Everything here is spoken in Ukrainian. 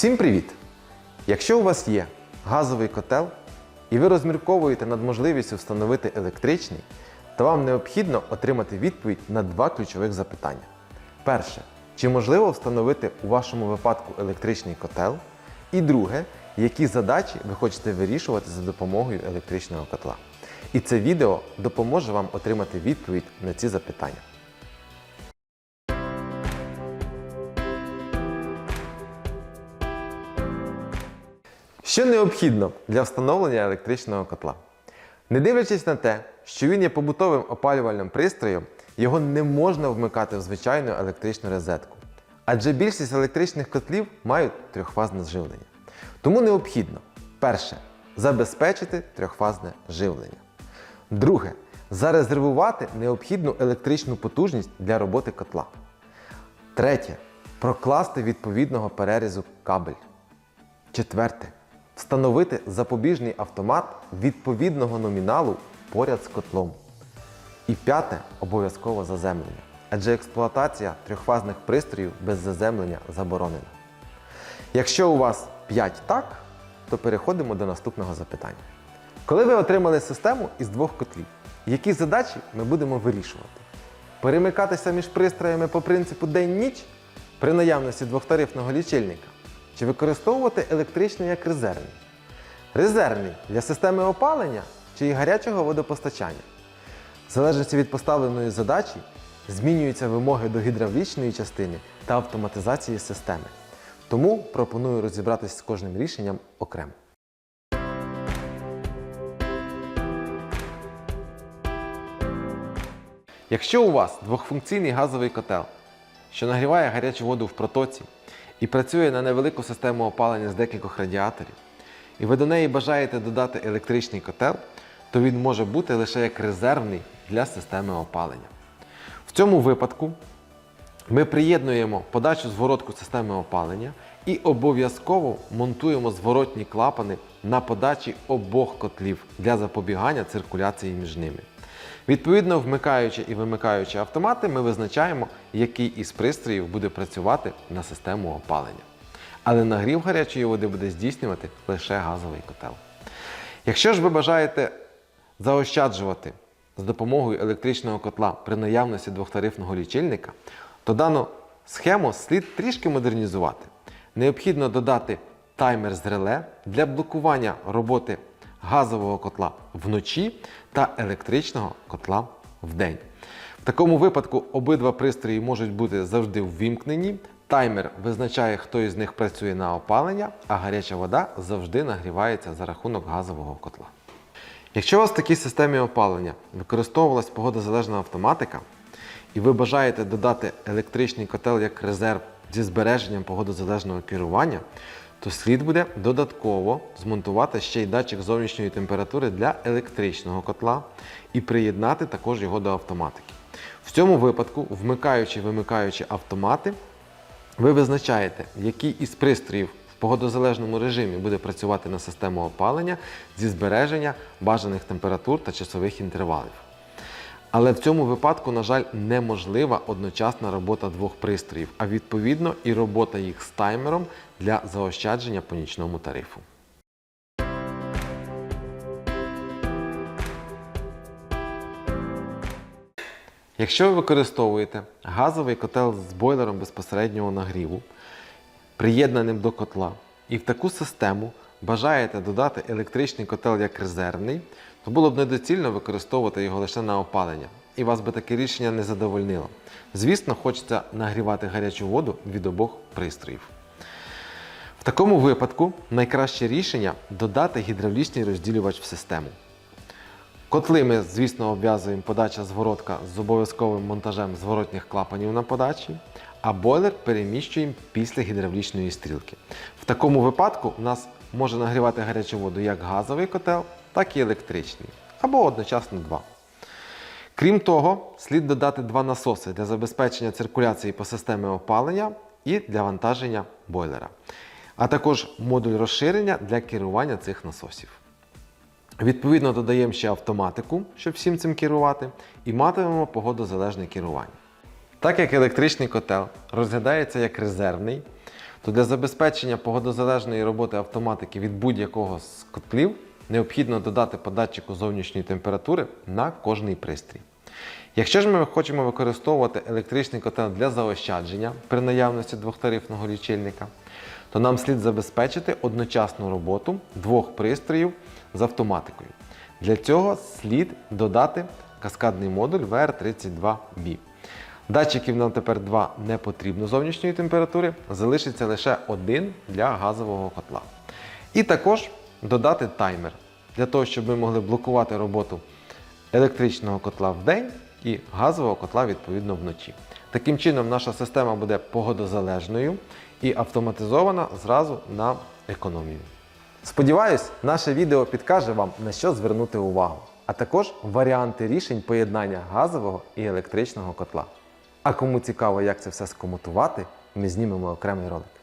Всім привіт! Якщо у вас є газовий котел і ви розмірковуєте над можливістю встановити електричний, то вам необхідно отримати відповідь на два ключових запитання. Перше, чи можливо встановити у вашому випадку електричний котел? І друге, які задачі ви хочете вирішувати за допомогою електричного котла. І це відео допоможе вам отримати відповідь на ці запитання. Що необхідно для встановлення електричного котла? Не дивлячись на те, що він є побутовим опалювальним пристроєм, його не можна вмикати в звичайну електричну розетку. Адже більшість електричних котлів мають трьохфазне живлення. Тому необхідно перше забезпечити трьохфазне живлення. Друге зарезервувати необхідну електричну потужність для роботи котла. Третє прокласти відповідного перерізу кабель. Четверте. Встановити запобіжний автомат відповідного номіналу поряд з котлом. І п'яте обов'язково заземлення. Адже експлуатація трьохфазних пристроїв без заземлення заборонена. Якщо у вас 5 так, то переходимо до наступного запитання. Коли ви отримали систему із двох котлів, які задачі ми будемо вирішувати? Перемикатися між пристроями по принципу день-ніч при наявності двохтарифного лічильника чи використовувати електричний як резервний? Резервний для системи опалення чи гарячого водопостачання. В залежності від поставленої задачі змінюються вимоги до гідравлічної частини та автоматизації системи. Тому пропоную розібратися з кожним рішенням окремо. Якщо у вас двохфункційний газовий котел, що нагріває гарячу воду в протоці і працює на невелику систему опалення з декількох радіаторів, і ви до неї бажаєте додати електричний котел, то він може бути лише як резервний для системи опалення. В цьому випадку ми приєднуємо подачу зворотку системи опалення і обов'язково монтуємо зворотні клапани на подачі обох котлів для запобігання циркуляції між ними. Відповідно, вмикаючи і вимикаючи автомати, ми визначаємо, який із пристроїв буде працювати на систему опалення. Але нагрів гарячої води буде здійснювати лише газовий котел. Якщо ж ви бажаєте заощаджувати з допомогою електричного котла при наявності двохтарифного лічильника, то дану схему слід трішки модернізувати. Необхідно додати таймер з реле для блокування роботи газового котла вночі та електричного котла вдень. В такому випадку обидва пристрої можуть бути завжди ввімкнені. Таймер визначає, хто із них працює на опалення, а гаряча вода завжди нагрівається за рахунок газового котла. Якщо у вас в такій системі опалення використовувалась погодозалежна автоматика, і ви бажаєте додати електричний котел як резерв зі збереженням погодозалежного керування, то слід буде додатково змонтувати ще й датчик зовнішньої температури для електричного котла і приєднати також його до автоматики. В цьому випадку, вмикаючи вимикаючи автомати, ви визначаєте, який із пристроїв в погодозалежному режимі буде працювати на систему опалення зі збереження бажаних температур та часових інтервалів. Але в цьому випадку, на жаль, неможлива одночасна робота двох пристроїв, а відповідно і робота їх з таймером для заощадження по нічному тарифу. Якщо ви використовуєте газовий котел з бойлером безпосереднього нагріву, приєднаним до котла, і в таку систему бажаєте додати електричний котел як резервний, то було б недоцільно використовувати його лише на опалення, і вас би таке рішення не задовольнило. Звісно, хочеться нагрівати гарячу воду від обох пристроїв. В такому випадку найкраще рішення додати гідравлічний розділювач в систему. Котли ми, звісно, обв'язуємо подача зворотка з обов'язковим монтажем зворотніх клапанів на подачі, а бойлер переміщуємо після гідравлічної стрілки. В такому випадку у нас може нагрівати гарячу воду як газовий котел, так і електричний, або одночасно два. Крім того, слід додати два насоси для забезпечення циркуляції по системі опалення і для вантаження бойлера, а також модуль розширення для керування цих насосів. Відповідно, додаємо ще автоматику, щоб всім цим керувати, і матимемо погодозалежне керування. Так як електричний котел розглядається як резервний, то для забезпечення погодозалежної роботи автоматики від будь-якого з котлів необхідно додати по датчику зовнішньої температури на кожний пристрій. Якщо ж ми хочемо використовувати електричний котел для заощадження при наявності двохтарифного лічильника, то нам слід забезпечити одночасну роботу двох пристроїв з автоматикою. Для цього слід додати каскадний модуль VR32B. Датчиків нам тепер два не потрібно зовнішньої температури, залишиться лише один для газового котла. І також додати таймер для того, щоб ми могли блокувати роботу електричного котла в день і газового котла відповідно вночі. Таким чином, наша система буде погодозалежною і автоматизована зразу на економію. Сподіваюсь, наше відео підкаже вам на що звернути увагу, а також варіанти рішень поєднання газового і електричного котла. А кому цікаво, як це все скомутувати, ми знімемо окремий ролик.